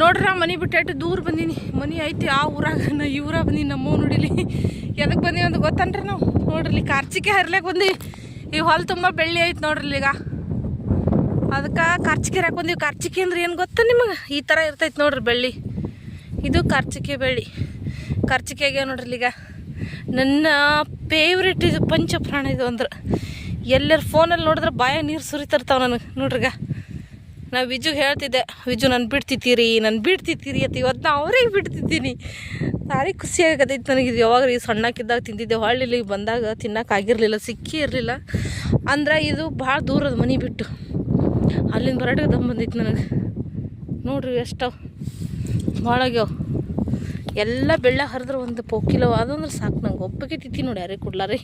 ನೋಡ್ರಿ ಮನೆ ಬಿಟ್ಟು ದೂರ ಬಂದೀನಿ. ಮನೆ ಐತಿ ಆ ಊರಾಗ ನಾ ಈ ಊರಾಗ ಬಂದೀನಿ ನಮ್ಮವ್ ನೋಡಿಲಿ. ಎದಕ್ಕೆ ಬಂದೀವಿ ಅಂತ ಗೊತ್ತನ್ರಿ ನಾವು? ನೋಡ್ರಿ ಕಾರ್ಚಿಕೆ ಹರ್ಲಿಕ್ಕೆ ಬಂದೀವಿ ಈ ಹೊಲ ತುಂಬ ಬೆಳ್ಳಿ ಐತಿ ನೋಡ್ರಿ ಈಗ. ಅದಕ್ಕೆ ಕಾರ್ಚಿಕೆ ಹಾಕಿ ಬಂದೀವಿ. ಕಾರ್ಚಿಕೆ ಅಂದ್ರೆ ಏನು ಗೊತ್ತ ನಿಮಗೆ? ಈ ಥರ ಇರ್ತೈತೆ ನೋಡ್ರಿ ಬೆಳ್ಳಿ. ಇದು ಕಾರ್ಚಿಕೆ ಬೆಳ್ಳಿ. ಕಾರ್ಚಿಕೆಗೆ ನೋಡ್ರಿ ಇಲ್ಲಿ ಈಗ. ನನ್ನ ಫೇವ್ರೇಟ್ ಇದು ಪಂಚಪ್ರಾಣ ಇದು ಅಂದ್ರೆ. ಎಲ್ಲರ ಫೋನಲ್ಲಿ ನೋಡಿದ್ರೆ ಬಾಯ ನೀರು ಸುರಿತಿರ್ತಾವೆ ನನಗೆ. ನೋಡ್ರಿಗ. ನಾ ವಿಜುಗೆ ಹೇಳ್ತಿದ್ದೆ, ವಿಜು ನಾನು ಬಿಡ್ತಿತ್ತೀರಿ ನಾನು ಬಿಡ್ತಿತ್ತೀರಿ ಅಂತ ಇವತ್ತು ನಾ ಅವ್ರಿಗೆ ಬಿಡ್ತಿದ್ದೀನಿ. ಭಾರಿ ಖುಷಿ ಆಗತೈತೆ ನನಗೆ, ಇದು ಯಾವಾಗ ಈ ಸಣ್ಣಕ್ಕಿದ್ದಾಗ ತಿಂದಿದ್ದೆ ಹೊಳ್ಳಿ ಇಲ್ಲಿಗೆ ಬಂದಾಗ ತಿನ್ನೋಕ್ಕಾಗಿರಲಿಲ್ಲ ಸಿಕ್ಕಿ ಇರಲಿಲ್ಲ. ಅಂದ್ರೆ ಇದು ಭಾಳ ದೂರದ ಮನೆ ಬಿಟ್ಟು, ಅಲ್ಲಿಂದ ಬರಟಕ್ಕೆ ದಮ್ ಬಂದಿತ್ತು ನನಗೆ. ನೋಡ್ರಿ ಎಷ್ಟವ ಭಾಳ ಆಗ್ಯಾವ. ಎಲ್ಲ ಬೆಳ್ಳ ಹರಿದ್ರೆ ಒಂದು ಪೋಕಿಲೋ ಅದಂದ್ರೆ ಸಾಕು ನಂಗೆ. ಒಬ್ಬಗೆ ತಿತ್ತಿ ನೋಡಿ, ಯಾರೇ ಕೊಡ್ಲಾರಿ.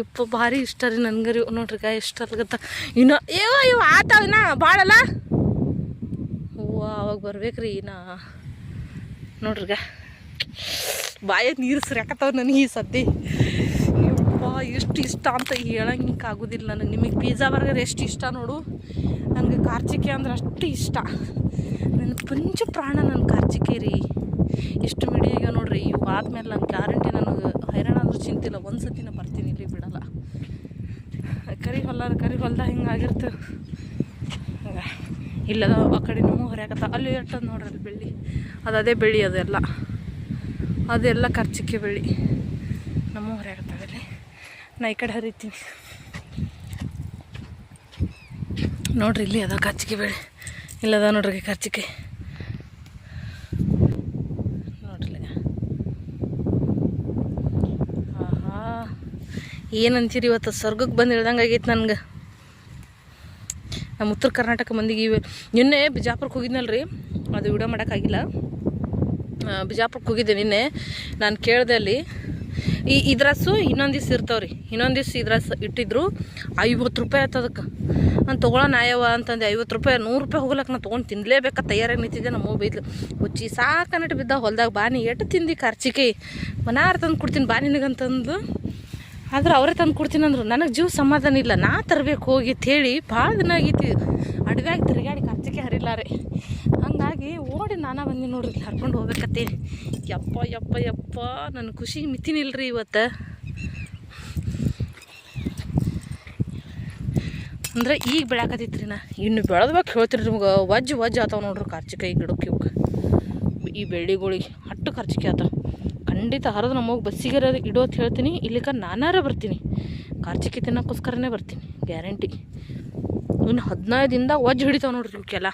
ಇಪ್ಪ, ಭಾರಿ ಇಷ್ಟ ರೀ ನನ್ಗರಿ. ನೋಡ್ರಿ ಗಾಯ ಇಷ್ಟ ಅಲ್ಗತ್ತ ಇನ್ನು ಏವ ಇವ ಆತಾವ ಇನ್ನ ಭಾಳಲ್ಲ ಅವಾಗ ಬರ್ಬೇಕ್ರಿ ಇನ್ನ. ಗ ಬಾಯ ನೀರು ಸುರ್ಯಾಕತ್ತಾವ ನನಗೆ ಈ ಸದ್ದಿ ಇಪ್ಪ, ಎಷ್ಟು ಇಷ್ಟ ಅಂತ ಹೇಳಂಗೆ ಆಗೋದಿಲ್ಲ ನನಗೆ. ನಿಮಗೆ ಪಿಜ್ಜಾ ಬರ್ಗರ್ ಎಷ್ಟು ಇಷ್ಟ ನೋಡು? ನನಗೆ ಕಾರ್ಚಿಕೆ ಅಂದ್ರೆ ಅಷ್ಟು ಇಷ್ಟ. ನನ್ನ ಪಂಚ ಪ್ರಾಣ ನನ್ನ ಕಾರ್ಚಿಕೆ ರೀ. ಎಷ್ಟು ಮಿಡಿಯಾಗ ನೋಡ್ರಿ. ಇವು ಆದ್ಮೇಲೆ ನನ್ನ ಗ್ಯಾರಂಟಿ ನನಗೆ ಹೈರಾಣ ಅಂದ್ರೆ ಚಿಂತಿಲ್ಲ. ಒಂದು ಸತಿನ ಬರ್ತೀನಿ. ಬಿಡಲ್ಲ ಕರಿ ಹೊಲ ಹಿಂಗೆ. ಹೊಲ್ದಾಗ ಇಲ್ಲ ಇಲ್ಲದ ಆ ಕಡೆ ನಮ್ಮ ಹೊರ್ಯಾಕತ್ತ ಅಲ್ಲಿ ಎಟ್ಟದ ನೋಡ್ರಿ ಅಲ್ಲಿ ಬೆಳ್ಳಿ. ಅದು ಅದೇ ಬೆಳ್ಳಿ ಅದೆಲ್ಲ ಅದೆಲ್ಲ ಖರ್ಚಿಕೆ ಬೆಳ್ಳಿ. ನಮ್ಮ ಹೊರ್ಯಾಕತ್ತಾವಲ್ಲಿ ನಾ ಈ ಕಡೆ ಹರಿತೀನಿ. ನೋಡ್ರಿ ಇಲ್ಲಿ ಅದ ಖರ್ಚಿಗೆ ಬೆಳೆ ಇಲ್ಲದ ನೋಡ್ರಿ ಕರ್ಚಿಕೆ ನೋಡ್ರಿ ಆಹಾ ಏನಂತೀರಿ ಇವತ್ತು? ಸ್ವರ್ಗಕ್ಕೆ ಬಂದು ಇಳ್ದಂಗೆ ಆಗೈತೆ ನನಗೆ. ನಮ್ಮ ಉತ್ತರ ಕರ್ನಾಟಕ ಮಂದಿಗೆ ಇವೆ. ನಿನ್ನೆ ಬಿಜಾಪುರಕ್ಕೆ ರೀ ಅದು ವಿಡಿಯೋ ಮಾಡೋಕ್ಕಾಗಿಲ್ಲ ಬಿಜಾಪುರಕ್ಕೆ ಹೋಗಿದ್ದೆ ನಿನ್ನೆ. ನಾನು ಕೇಳಿದೆ ಅಲ್ಲಿ. ಈ ಇದ್ರಸ್ಸು ಇನ್ನೊಂದು ದಿವ್ಸ ಇರ್ತಾವ್ರಿ. ಇನ್ನೊಂದು ದಿವ್ಸ ಇದ್ರಸ್ ಇಟ್ಟಿದ್ರು. ಐವತ್ತು ರೂಪಾಯಿ ಆಯ್ತು ಅದಕ್ಕೆ. ನಾನು ತೊಗೊಳೋಣ ನಾಯವ ಅಂತಂದು. ಐವತ್ತು ರೂಪಾಯಿ, ನೂರು ರೂಪಾಯಿ ಹೋಗ್ಲಕ್ಕ ನಾನು ತೊಗೊಂಡು ತಿನ್ಲೇಬೇಕಾ, ತಯಾರಾಗಿ ನಿಂತಿದ್ದೆ ನಮ್ಮ ಬೈದ್ಲು. ಹುಚ್ಚಿ ಸಾಕನ್ನಟ್ಟು ಬಿದ್ದ ಹೊಲ್ದಾಗ. ಬಾನಿ ಎಟ್ಟು ತಿಂದು ಖರ್ಚಿಕೆ ಮನಾರ್ ತಂದು ಕೊಡ್ತೀನಿ ಬಾ ನಿನಗಂತಂದು. ಆದ್ರೆ ಅವರೇ ತಂದು ಕೊಡ್ತೀನಿ ಅಂದ್ರು. ನನಗೆ ಜೀವ ಸಮಾಧಾನ ಇಲ್ಲ. ನಾ ತರ್ಬೇಕು, ಹೋಗಿ ಹೇಳಿ ಭಾಳ ದಿನ ಆಗೈತಿ. ಅಡವ್ಯಾಗ ತಿರುಗಾಡಿ ಖರ್ಚಿಗೆ ಹರಿಲಾರೆ ಹಂಗಾಗಿ ಓಡಿ ನಾನಾ ಬಂದಿ ನೋಡ್ರಿ ಹರ್ಕೊಂಡು ಹೋಗ್ಬೇಕತ್ತೆ. ಯಪ್ಪ ಯಪ್ಪ ಯಪ್ಪ ನನ್ನ ಖುಷಿ ಮಿತಿನಿಲ್ರಿ ಇವತ್ತು. ಅಂದ್ರೆ ಈಗ ಬೆಳಕತ್ತೈತ್ರಿ ನಾ. ಇನ್ನು ಬೆಳೆದ್ಬೇಕು ಹೇಳ್ತೀರಿ ನಿಮ್ಗೆ. ವಜ್ಜ್ ವಜ್ ಆತಾವ ನೋಡ್ರಿ ಖರ್ಚಿಕಾಯಿ ಗಿಡಕ್ಕೆ ಇವಕ್ಕೆ ಈ ಬೆಳ್ಳಿಗಳಿಗೆ ಹಟ್ಟು ಖರ್ಚಿಕೆ ಆತಾವ. ಖಂಡಿತ ಹರಿದು ನಮಗೆ ಬಸ್ಸಿಗೆ ಅಂತ ಹೇಳ್ತೀನಿ. ಇಲ್ಲಿಕ ನಾನಾರ ಬರ್ತೀನಿ. ಕಾರ್ಚಿಕ್ಕಿ ತಿನ್ನೋಕ್ಕೋಸ್ಕರನೇ ಬರ್ತೀನಿ. ಗ್ಯಾರಂಟಿ. ಇನ್ನು ಹದಿನೈದಿಂದ ವಜ್ ಹಿಡಿತಾವೆ ನೋಡ್ರಿ ಇವಕ್ಕೆಲ್ಲ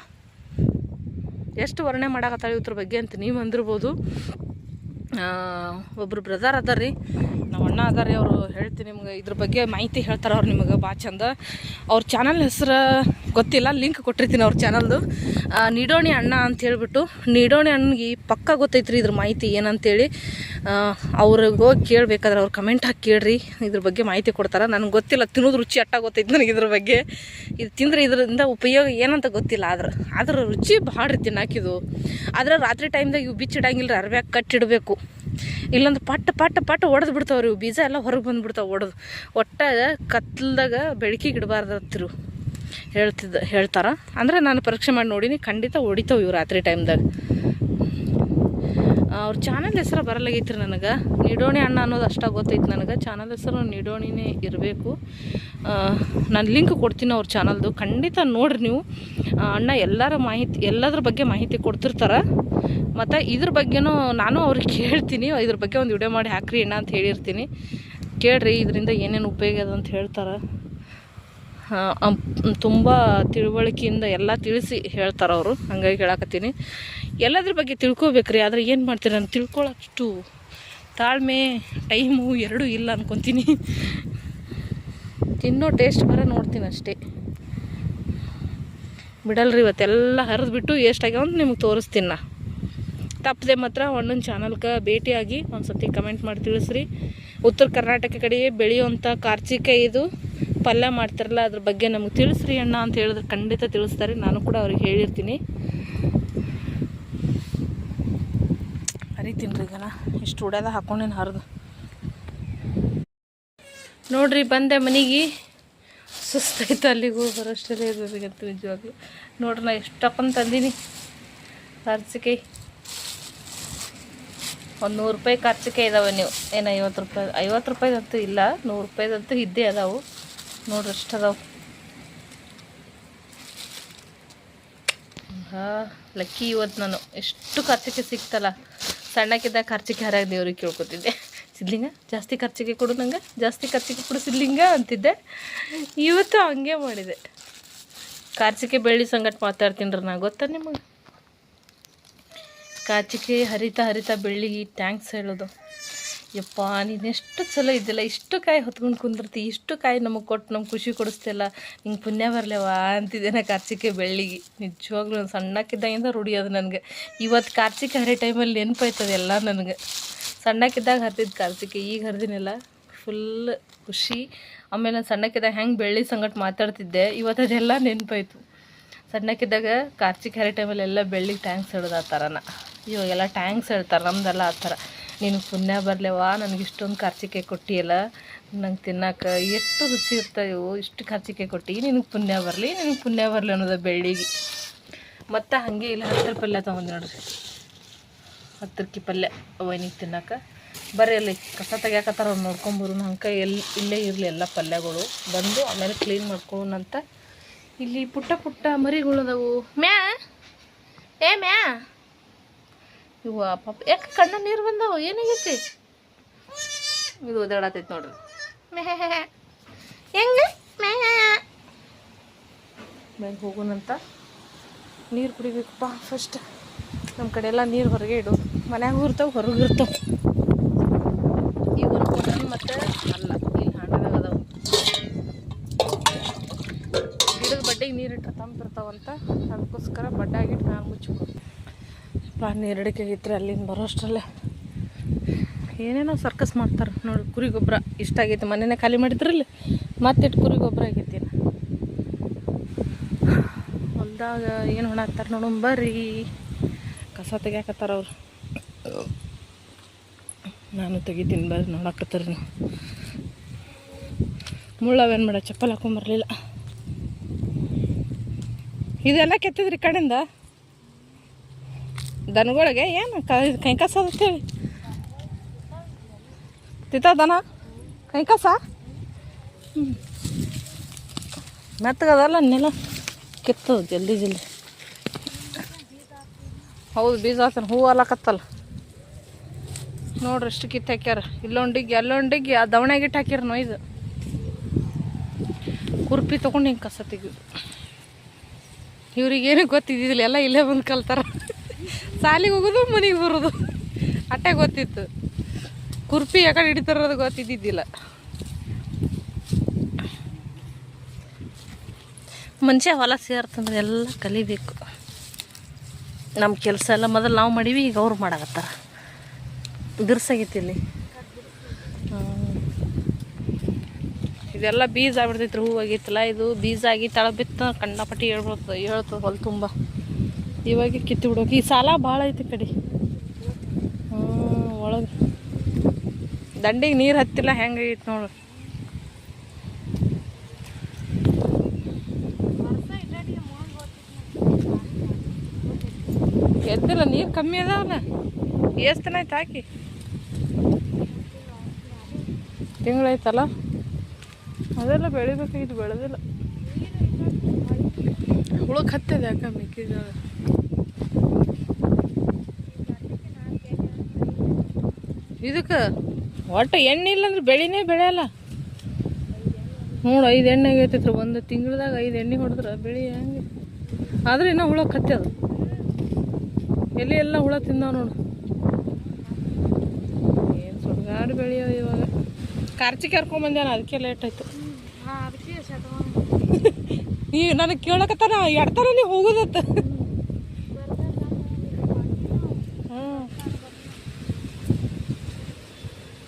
ಎಷ್ಟು ವರ್ಣೆ ಮಾಡಾಕತ್ತಾಳೆ ಇವ್ರ ಬಗ್ಗೆ ಅಂತ ನೀವು ಅಂದಿರ್ಬೋದು. ಒಬ್ಬರು ಬ್ರದರ್ ಅದಾರ ನಮ್ಮ ಅಣ್ಣ ಅದಾರ ಅವರು ಹೇಳ್ತೀನಿ ನಿಮ್ಗೆ ಇದ್ರ ಬಗ್ಗೆ ಮಾಹಿತಿ ಹೇಳ್ತಾರೆ ಅವ್ರು ನಿಮಗೆ ಭಾಳ ಚಂದ. ಅವ್ರ ಚಾನಲ್ ಹೆಸ್ರ ಗೊತ್ತಿಲ್ಲ ಲಿಂಕ್ ಕೊಟ್ಟಿರ್ತೀನಿ ಅವ್ರ ಚಾನಲ್ದು ನಿಡೋಣಿ ಅಣ್ಣ ಅಂತ ಹೇಳಿಬಿಟ್ಟು, ನಿಡೋಣಿ ಅಣ್ಣಗೆ ಪಕ್ಕ ಗೊತ್ತೈತ್ರಿ ಇದ್ರ ಮಾಹಿತಿ ಏನಂತೇಳಿ. ಅವ್ರಿಗೆ ಹೋಗಿ ಕೇಳಬೇಕಾದ್ರೆ ಅವ್ರು ಕಮೆಂಟ್ ಹಾಕಿ ಕೇಳ್ರಿ, ಇದ್ರ ಬಗ್ಗೆ ಮಾಹಿತಿ ಕೊಡ್ತಾರೆ. ನನಗೆ ಗೊತ್ತಿಲ್ಲ, ತಿನ್ನೋದು ರುಚಿ ಅಟ್ಟ ಗೊತ್ತೈತಿ ನನಗೆ ಇದ್ರ ಬಗ್ಗೆ. ಇದು ತಿಂದರೆ ಇದರಿಂದ ಉಪಯೋಗ ಏನಂತ ಗೊತ್ತಿಲ್ಲ, ಆದ್ರೆ ಆದ್ರೆ ರುಚಿ ಭಾಳ ರೀ ತಿನ್ನಾಕಿದು. ಆದ್ರೆ ರಾತ್ರಿ ಟೈಮ್ದಾಗ ಇವು ಬಿಚ್ಚಿಡಂಗಿಲ್ಲ ರೀ ಅರ್ಬ್ಯಾಗ ಕಟ್ಟಿಡಬೇಕು. ಇಲ್ಲಂದ್ರೆ ಪಟ್ಟ ಪಟ್ಟ ಪಟ್ಟ ಒಡೆದು ಬಿಡ್ತಾವ್ರಿ ಇವು ಬೀಜ ಎಲ್ಲ ಹೊರಗೆ ಬಂದುಬಿಡ್ತಾವೆ ಒಡೆದು. ಒಟ್ಟ ಕತ್ಲದಾಗ ಬೆಳಕಿಗೆ ಇಡಬಾರ್ದತ್ತಿರು. ಹೇಳ್ತಿದ್ದ ಹೇಳ್ತಾರ? ಅಂದ್ರೆ ನಾನು ಪರೀಕ್ಷೆ ಮಾಡಿ ನೋಡೀನಿ, ಖಂಡಿತ ಹೊಡಿತಾವೆ ಇವು ರಾತ್ರಿ ಟೈಮ್ದಾಗ ಅವ್ರ ಚಾನಲ್ ಹೆಸರು ಬರಲಾಗೈತ್ರಿ ನನಗೆ. ನಿಡೋಣಿ ಅಣ್ಣ ಅನ್ನೋದು ಅಷ್ಟಾಗಿ ಗೊತ್ತೈತೆ ನನಗೆ. ಚಾನಲ್ ಹೆಸರು ನಿಡೋಣಿನೇ ಇರಬೇಕು. ನಾನು ಲಿಂಕ್ ಕೊಡ್ತೀನಿ ಅವ್ರ ಚಾನಲ್ದು. ಖಂಡಿತ ನೋಡ್ರಿ ನೀವು. ಅಣ್ಣ ಎಲ್ಲರ ಮಾಹಿತಿ, ಎಲ್ಲದ್ರ ಬಗ್ಗೆ ಮಾಹಿತಿ ಕೊಡ್ತಿರ್ತಾರೆ. ಮತ್ತು ಇದ್ರ ಬಗ್ಗೆನೂ ನಾನು ಅವ್ರಿಗೆ ಕೇಳ್ತೀನಿ. ಇದ್ರ ಬಗ್ಗೆ ಒಂದು ವಿಡಿಯೋ ಮಾಡಿ ಹಾಕ್ರಿ ಅಣ್ಣ ಅಂತ ಹೇಳಿರ್ತೀನಿ. ಕೇಳ್ರಿ, ಇದರಿಂದ ಏನೇನು ಉಪಯೋಗ ಅದ ಅಂತ ಹೇಳ್ತಾರೆ. ತುಂಬ ತಿಳುವಳಿಕೆಯಿಂದ ಎಲ್ಲ ತಿಳಿಸಿ ಹೇಳ್ತಾರೆ ಅವರು. ಹಂಗಾಗಿ ಹೇಳಕತ್ತೀನಿ. ಎಲ್ಲದ್ರ ಬಗ್ಗೆ ತಿಳ್ಕೊಬೇಕ್ರಿ, ಆದರೆ ಏನು ಮಾಡ್ತೀರಿ ನಾನು ತಿಳ್ಕೊಳ್ಳೋಷ್ಟು ತಾಳ್ಮೆ, ಟೈಮು ಎರಡೂ ಇಲ್ಲ ಅನ್ಕೊತೀನಿ. ತಿನ್ನೋ ಟೇಸ್ಟ್ ಬರ ನೋಡ್ತೀನಿ ಅಷ್ಟೇ. ಬಿಡಲ್ರಿ ಇವತ್ತೆಲ್ಲ ಹರಿದ್ಬಿಟ್ಟು ಎಷ್ಟಾಗ್ಯಾವ ಅಂತ ನಿಮ್ಗೆ ತೋರಿಸ್ತೀನಿ ನಾ. ತಪ್ಪದೆ ಮಾತ್ರ ಒಂದೊಂದು ಚಾನಲ್ಗೆ ಭೇಟಿಯಾಗಿ ಒಂದು ಸತಿ ಕಮೆಂಟ್ ಮಾಡಿ ತಿಳಿಸ್ರಿ. ಉತ್ತರ ಕರ್ನಾಟಕ ಕಡೆಯೇ ಬೆಳೆಯುವಂಥ ಕಾರ್ಚಿಕಾಯಿ ಇದು. ಪಲ್ಯ ಮಾಡ್ತಾರಲ್ಲ, ಅದ್ರ ಬಗ್ಗೆ ನಮಗೆ ತಿಳಿಸ್ರಿ ಅಣ್ಣ ಅಂತ ಹೇಳಿದ್ರೆ ಖಂಡಿತ ತಿಳಿಸ್ತಾರೆ. ನಾನು ಕೂಡ ಅವ್ರಿಗೆ ಹೇಳಿರ್ತೀನಿ. ಹರಿತೀನಿ ರೀ ಈಗ ಇಷ್ಟು ಉಡ್ಯಾದ ಹಾಕೊಂಡೇನು ಹರಿದು. ನೋಡ್ರಿ, ಬಂದೆ ಮನೆಗೆ. ಸುಸ್ತಾಯ್ತು ಅಲ್ಲಿಗೆ ಹೋಗಿ ಬರೋಷ್ಟೇ ಇರ್ಬೇಕಂತ ನಿಜವಾಗ್ಲು. ನೋಡ್ರಿ, ನಾ ಎಷ್ಟಪ್ಪಂತ ತಂದೀನಿ. ಖರ್ಚಿಕಾಯಿ ಒಂದು ನೂರು ರೂಪಾಯಿ ಖರ್ಚಿಕಾಯಿ ಇದಾವೆ ನೀವು. ಏನು ಐವತ್ತು ರೂಪಾಯಿ, ಐವತ್ತು ರೂಪಾಯಿದಂತೂ ಇಲ್ಲ, ನೂರು ರೂಪಾಯಿದಂತೂ ಇದ್ದೇ ಅದಾವು. ನೋಡ್ರಿ ಅದಾವು. ಲಕ್ಕಿ ಇವತ್ತು ನಾನು. ಎಷ್ಟು ಖರ್ಚಿಗೆ ಸಿಕ್ತಲ್ಲ. ಸಣ್ಣಕ್ಕಿದ್ದಾಗ ಖರ್ಚಿಗೆ ಹರಾಗ ದೇವ್ರಿಗೆ ಕೇಳ್ಕೊತಿದ್ದೆ. ಸಿದ್ಲಿಂಗ, ಜಾಸ್ತಿ ಖರ್ಚಿಗೆ ಕೊಡು ನಂಗೆ, ಜಾಸ್ತಿ ಖರ್ಚಿಗೆ ಕೊಡು ಸಿದ್ಲಿಂಗ ಅಂತಿದ್ದೆ. ಇವತ್ತು ಹಂಗೆ ಮಾಡಿದೆ. ಕಾರ್ಚಿಕೆ ಬೆಳ್ಳಿ ಸಂಗಟ ಮಾತಾಡ್ತೀನಿ ನಾ, ಗೊತ್ತಾ ನಿಮಗೆ? ಖರ್ಚಿಗೆ ಹರಿತಾ ಹರಿತಾ ಬೆಳ್ಳಿಗೆ ಟ್ಯಾಂಕ್ಸ್ ಹೇಳೋದು. ಯಪ್ಪ ನೀನೆಷ್ಟು ಚಲೋ ಇದ್ದಿಲ್ಲ. ಇಷ್ಟು ಕಾಯಿ ಹೊತ್ಕೊಂಡು ಕುಂದಿರ್ತಿ, ಇಷ್ಟು ಕಾಯಿ ನಮಗೆ ಕೊಟ್ಟು ನಮ್ಗೆ ಖುಷಿ ಕೊಡಿಸ್ತಿಲ್ಲ. ಹಿಂಗೆ ಪುಣ್ಯ ಬರಲೇವಾ ಅಂತಿದ್ದೇನೆ ಕಾರ್ಚಿಕೆ ಬೆಳ್ಳಿಗೆ. ನಿಜವಾಗ್ಲೂ ನಾನು ಸಣ್ಣಕ್ಕಿದ್ದಾಗಿಂದ ರೂಢಿಯೋದು ನನಗೆ. ಇವತ್ತು ಕಾರ್ಚಿಕೆ ಹರಿ ಟೈಮಲ್ಲಿ ನೆನಪಾಯ್ತದೆ ಎಲ್ಲ ನನಗೆ. ಸಣ್ಣಕ್ಕಿದ್ದಾಗ ಹರಿದಿದ್ದು ಕಾರ್ಚಿಕೆ ಈಗ ಹರಿದಿನಿಲ್ಲ. ಫುಲ್ ಖುಷಿ. ಆಮೇಲೆ ನಾನು ಸಣ್ಣಕ್ಕಿದ್ದಾಗ ಹೆಂಗೆ ಬೆಳ್ಳಿ ಸಂಗಟ ಮಾತಾಡ್ತಿದ್ದೆ, ಇವತ್ತು ಅದೆಲ್ಲ ನೆನಪಾಯ್ತು. ಸಣ್ಣಕ್ಕಿದ್ದಾಗ ಕಾರ್ಚಿಕ್ ಹರಿ ಟೈಮಲ್ಲಿ ಎಲ್ಲ ಬೆಳ್ಳಿಗೆ ಟ್ಯಾಂಕ್ಸ್ ಹಿಡ್ದು ಆ ಥರನ ಇವಾಗೆಲ್ಲ ಟ್ಯಾಂಕ್ಸ್ ಹೇಳ್ತಾರೆ, ನಮ್ದೆಲ್ಲ ಆ ಥರ. ನಿನಗೆ ಪುಣ್ಯ ಬರಲೇವಾ? ನನಗೆ ಇಷ್ಟೊಂದು ಖರ್ಚಿಕೆ ಕೊಟ್ಟಿಯಲ್ಲ ನಂಗೆ ತಿನ್ನಕ್ಕೆ ಎಷ್ಟು ರುಚಿ ಇರ್ತಾವೆ, ಇಷ್ಟು ಖರ್ಚಿಕೆ ಕೊಟ್ಟು. ನಿನಗೆ ಪುಣ್ಯ ಬರಲಿ, ನಿನಗೆ ಪುಣ್ಯ ಬರಲಿ ಅನ್ನೋದು ಬೆಳ್ಳಿಗೆ. ಮತ್ತು ಹಾಗೆ ಇಲ್ಲ ಹತ್ತಿರ ಪಲ್ಯ ತೊಗೊಂಡು ನೋಡ್ರಿ ಹತ್ತರಕ್ಕಿ ಪಲ್ಯ. ಅವನಿಗೆ ತಿನ್ನಕ್ಕೆ ಬರ್ರಿ ಅಲ್ಲಿ, ಕಸ ತೆಗ್ಯಾಕತ್ತಾರ ಅವ್ರು ನೋಡ್ಕೊಂಬರು ಹಂಗೆ. ಎಲ್ಲಿ ಇಲ್ಲೇ ಇರಲಿ ಎಲ್ಲ ಪಲ್ಯಗಳು. ಬಂದು ಆಮೇಲೆ ಕ್ಲೀನ್ ಮಾಡ್ಕೊಂಡಂತ ಇಲ್ಲಿ ಪುಟ್ಟ ಪುಟ್ಟ ಮರಿಗಳು ಅದಾವು. ಮ್ಯಾ? ಏ ಮ್ಯಾ? ಇವ ಪಾಪ, ಯಾಕೆ ಕಣ್ಣ ನೀರು ಬಂದವು? ಏನಾಗೈತಿ ಇದು ಓದಾಡತೈತಿ ನೋಡ್ರಿ. ಹೆಂಗ? ಹೆಂಗೆ ಹೋಗುನಂತ. ನೀರು ಕುಡಿಬೇಕಪ್ಪ ಫಸ್ಟ್ ನಮ್ಮ ಕಡೆ ಎಲ್ಲ ನೀರು ಹೊರಗೆ ಇಡು. ಮನ್ಯಾಗ ಇರ್ತಾವೆ ಹೊರಗೆ ಇರ್ತಾವೆ. ಕೊಬ್ಬರಿ ಮತ್ತು ಅಲ್ಲ, ಇಲ್ಲಿ ಅದಾವು. ಗಿಡದ ಬಡ್ಡೆಗೆ ನೀರಿಟ್ರೆ ತಂಪಿರ್ತಾವಂತ ಅದಕ್ಕೋಸ್ಕರ ಬಡ್ಡಾಗಿಟ್ಟು ನಾನು ಮುಚ್ಚಿಕೊಂಡು ಪಾ ಎರಡಕ್ಕೆ ಆಗಿತ್ತು ಅಲ್ಲಿಂದ ಬರೋಷ್ಟರಲ್ಲೇ. ಏನೇನೋ ಸರ್ಕಸ್ ಮಾಡ್ತಾರೆ ನೋಡಿ, ಕುರಿ ಗೊಬ್ಬರ ಇಷ್ಟ ಆಗೈತೆ. ಮನೆನೇ ಖಾಲಿ ಮಾಡಿದ್ರಲ್ಲಿ ಮತ್ತಿಟ್ಟು ಕುರಿ ಗೊಬ್ಬರ ಆಗೈತಿ ಹೊಲ್ದಾಗ ಏನು ಹೊಣ ಹಾಕ್ತಾರೆ ನೋಡು ಬರ್ರಿ ಕಸ ತೆಗಿಯಾಕತ್ತಾರ ಅವ್ರು. ನಾನು ತೆಗಿತೀನಿ ಬರ್ರಿ ನೋಡಾಕತ್ತಾರ ನೀವು ಮುಳ್ಳವೇನು ಮಾಡ, ಚಪ್ಪಲ್ ಹಾಕೊಂಬರ್ಲಿಲ್ಲ ಇದೆಲ್ಲ ಕೆತ್ತಿದ್ರಿ ಕಡೆಯಿಂದ ದನಗಳಿಗೆ ಏನು ಕ ಕಸ ಅಂತೇಳಿ ತಿತ್ತ ದನ? ಕೈ ಕಸ ಹ್ಞೂ ಮೆತ್ತಗದಲ್ಲ ನೆಲ? ಕಿತ್ತದ ಜಲ್ದಿ ಜಲ್ದಿ. ಹೌದು ಬೀಜ ಹಾಕ್ತಾನೆ ಹೂವು ಅಲ್ಲಕತ್ತಲ್ಲ ನೋಡ್ರಿ ಎಷ್ಟು ಕಿತ್ತು ಹಾಕ್ಯಾರ. ಇಲ್ಲೊಂಡಿಗೆ, ಅಲ್ಲೊಂಡಿಗೆ ಆ ದವಣೆಗಿಟ್ಟು ಹಾಕ್ಯಾರ ನೋಯ್ದು ಕುರ್ಪಿ ತೊಗೊಂಡು ಹಿಂಗೆ ಕಸ ತೆಗಿಯೋದು ಇವ್ರಿಗೇನು ಗೊತ್ತಿದ್ದಿಲ್ಲ ಎಲ್ಲ ಇಲ್ಲೇ ಬಂದು ಕಲ್ತಾರ. ಸಾಲಿಗೆ ಹೋಗೋದು, ಮನೆಗೆ ಬರೋದು. ಅಟ್ಟೆ ಗೊತ್ತಿತ್ತು. ಕುರ್ಪಿ ಯಾಕಡೆ ಹಿಡಿತಾರದು ಗೊತ್ತಿದ್ದಿದ್ದಿಲ್ಲ. ಮನುಷ್ಯ ಹೊಲ ಸೇರ್ತಂದ್ರೆ ಎಲ್ಲ ಕಲಿಬೇಕು. ನಮ್ಮ ಕೆಲಸ ಎಲ್ಲ ಮೊದಲು ನಾವು ಮಾಡೀವಿ, ಈಗ ಅವ್ರು ಮಾಡಾಕತ್ತಾರ. ಬಿರ್ಸಾಗಿತ್ತಿಲ್ಲಿ ಇದೆಲ್ಲ ಬೀಜ ಆಗ್ಬಿಡ್ತೈತ್ರಿ ಹೂವಾಗಿತ್ತಲ್ಲ ಇದು ಬೀಜ ಆಗಿ ತಳ ಬಿತ್ತ ಕಂಡಪಟ್ಟಿ ಹೇಳ್ಬಿಡ್ತದೆ ಹೇಳ್ತದೆ ಹೊಲ ತುಂಬ. ಇವಾಗ ಕಿತ್ತು ಬಿಡೋಕೆ. ಈ ಸಾಲ ಭಾಳ ಐತಿ ಕಡೆ. ಹ್ಞೂ ಒಳಗೆ. ದಂಡಿಗೆ ನೀರು ಹತ್ತಿಲ್ಲ ಹೆಂಗೈತಿ ನೋಡು. ಎದ್ದಿಲ್ಲ, ನೀರು ಕಮ್ಮಿ ಅದಾವಲ್ಲ ಎಷ್ಟು ದಿನ ಆಯ್ತು ಹಾಕಿ? ತಿಂಗಳಾಯ್ತಲ್ಲ? ಅದೆಲ್ಲ ಬೆಳಿಬೇಕಾಗಿತ್ತು ಬೆಳೆದಿಲ್ಲ. ಹುಳಕ್ಕೆ ಹತ್ತಿದೆ ಯಾಕೆ ಮೆಕ್ಕೆಜೋಳ? ಇದಕ್ಕೆ ಒಟ್ಟು ಎಣ್ಣೆ ಇಲ್ಲಂದ್ರೆ ಬೆಳಿನೇ ಬೆಳೆಯಲ್ಲ. ನೋಡು ಐದು ಎಣ್ಣೆ ಆಗೈತೈತ್ರಿ ಒಂದು ತಿಂಗಳದಾಗ ಐದು ಎಣ್ಣೆ ಹೊಡೆದ್ರೆ ಬೆಳಿ ಹೆಂಗೆ? ಆದ್ರೆ ಇನ್ನೂ ಹುಳ ಕತ್ತದ ಎಲ್ಲಿ ಎಲ್ಲ ಹುಳ ತಿಂದಾವ ನೋಡು. ಏನು ಸುಡ್ಗಾಡು ಬೆಳೆಯೋ ಇವಾಗ? ಕಾರ್ಚಿಗೆ ಕರ್ಕೊಂಬಂದೇನ ಅದಕ್ಕೆ ಲೇಟ್ ಆಯ್ತು. ಈಗ ನನಗೆ ಕೇಳಕತ್ತಾನ ಎಡ್ತಾನೆ ನೀವು ಹೋಗೋದತ್ತ ಹ್ಞೂ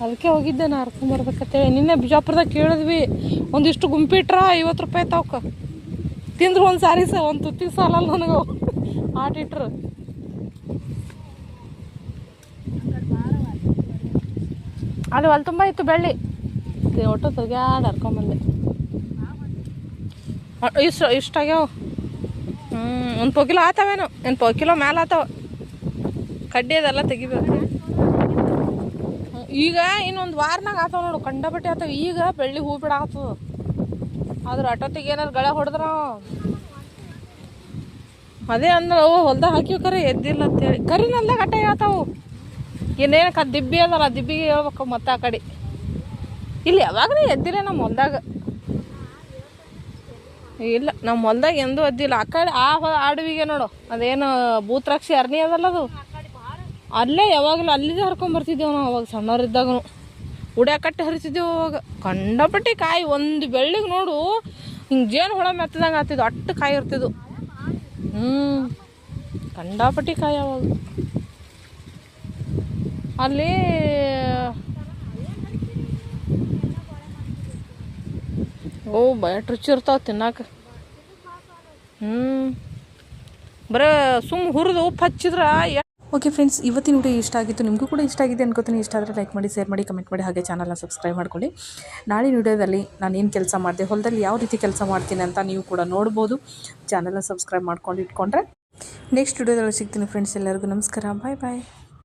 ಅದಕ್ಕೆ ಹೋಗಿದ್ದೆ ನಾ ಹರ್ಕೊಂಬರ್ಬೇಕಂತೇಳಿ ನಿನ್ನೆ ಬಿಜಾಪುರದಾಗ ಕೇಳಿದ್ವಿ, ಒಂದಿಷ್ಟು ಗುಂಪಿಟ್ರ ಐವತ್ತು ರೂಪಾಯಿ ತಾವಕ. ತಿಂದ್ರು ಒಂದು ಸಾರಿ ಸ, ಒಂದು ತುತ್ತಿಗೆ ಸಾಲಲ್ಲ ನನಗೆ. ಆಟಿಟ್ರು ಅದು ಅಲ್ಲಿ ತುಂಬ ಇತ್ತು ಬೆಳ್ಳಿ. ಒಟ್ಟು ತೆಗ್ಯಾಡ ಹರ್ಕೊಂಬಂದೆ ಇಷ್ಟ, ಇಷ್ಟು ಇಷ್ಟಾಗ್ಯಾವ ಹ್ಞೂ ಒಂದು ಪೋ ಕಿಲೋ ಆತಾವೇನು. ಒಂದು ಪೋ ಕಿಲೋ ಮೇಲೆ ಆತಾವ. ಕಡ್ಡಿ ಅದೆಲ್ಲ ತೆಗಿಬೇಕು. ಈಗ ಇನ್ನೊಂದು ವಾರನಾಗ ಆತಾವ ನೋಡು ಕಂಡಬಟ್ಟೆ ಆತಾವ. ಈಗ ಬೆಳ್ಳಿ ಹೂ ಬಿಡಾಕತ್ತದ. ಆದ್ರೆ ಅಟೋತಿಗೆ ಏನಾರು ಗಳೆ ಹೊಡೆದ್ರ? ಅದೇ ಅಂದ್ರೆ ಅವು ಹೊಲ್ದಾಗ ಹಾಕಿವ್ ಕರೆ ಎದ್ದಿಲ್ಲ ಅಂತೇಳಿ. ಕರಿನಲ್ದಾಗ ಅಟ್ಟ ಹೇಳ್ತಾವು ಆತವು. ಕ ದಿಬ್ಬಿ ಅದಲ್ಲ ದಿಬ್ಬಿಗೆ ಹೇಳ್ಬೇಕು ಮತ್ತೆ ಆ ಕಡೆ. ಇಲ್ಲಿ ಯಾವಾಗಲೇ ಎದ್ದಿಲ್ಲ ನಮ್ಮ ಹೊಲ್ದಾಗ. ಇಲ್ಲ ನಮ್ಮ ಹೊಲ್ದಾಗ ಎಂದೂ ಎದ್ದಿಲ್ಲ. ಆ ಕಡೆ ಆ ಅಡವಿಗೆ ನೋಡು, ಅದೇನು ಭೂತ್ರಾಕ್ಷಿ ಅರ್ನಿ ಅದಲ್ಲ ಅದು. ಅಲ್ಲೇ ಯಾವಾಗಲೂ ಅಲ್ಲಿಗೆ ಹರ್ಕೊಂಡ್ ಬರ್ತಿದ್ದೇವು ನಾವು, ಅವಾಗ ಸಣ್ಣವ್ರಿದ್ದಾಗೂ ಉಡ್ಯಾಕಟ್ಟೆ ಹರಿತಿದ್ದೆವು ಅವಾಗ. ಕಂಡಪಟ್ಟಿ ಕಾಯಿ, ಒಂದು ಬೆಳ್ಳಿಗೆ ನೋಡು, ಹಿಂಗೆ ಜೇನು ಹುಳ ಮೆತ್ತದಂಗೆ ಆಗ್ತಿದ್ವು, ಅಟ್ಟು ಕಾಯಿ ಇರ್ತಿದ್ವು. ಹ್ಞೂ ಕಂಡಾಪಟ್ಟಿ ಕಾಯಿ ಅವಾಗ. ಅಲ್ಲಿ ಓ ಬಯಟ್ ರುಚಿ ಇರ್ತಾವೆ ತಿನ್ನಾಕ. ಹ್ಞೂ ಬರೀ ಸುಮ್ಮ ಹುರಿದು ಉಪ್ಪು ಹಚ್ಚಿದ್ರೆ ಓಕೆ ಫ್ರೆಂಡ್ಸ್ ಇವತ್ತಿನ ವಿಡಿಯೋ ಇಷ್ಟ ಆಗಿತ್ತು, ನಿಮಗೂ ಕೂಡ ಇಷ್ಟ ಆಗಿದೆ ಅನ್ಕೋತೀನಿ. ಇಷ್ಟ ಆದರೆ ಲೈಕ್ ಮಾಡಿ ಶೇರ್ ಮಾಡಿ ಕಮೆಂಟ್ ಮಾಡಿ, ಹಾಗೆ ಚಾನಲ್ನ ಸಬ್ಸ್ಕ್ರೈಬ್ ಮಾಡ್ಕೊಳ್ಳಿ. ನಾಳಿನ ವಿಡಿಯೋದಲ್ಲಿ ನಾನು ಏನು ಕೆಲಸ ಮಾಡಿದೆ, ಹೊಲದಲ್ಲಿ ಯಾವ ರೀತಿ ಕೆಲಸ ಮಾಡ್ತೀನಿ ಅಂತ ನೀವು ಕೂಡ ನೋಡ್ಬೋದು. ಚಾನಲ್ನ ಸಬ್ಸ್ಕ್ರೈಬ್ ಮಾಡ್ಕೊಂಡು ಇಟ್ಕೊಂಡ್ರೆ ನೆಕ್ಸ್ಟ್ ವಿಡಿಯೋದಲ್ಲಿ ಸಿಗ್ತೀನಿ ಫ್ರೆಂಡ್ಸ್ ಎಲ್ಲರಿಗೂ ನಮಸ್ಕಾರ ಬಾಯ್ ಬಾಯ್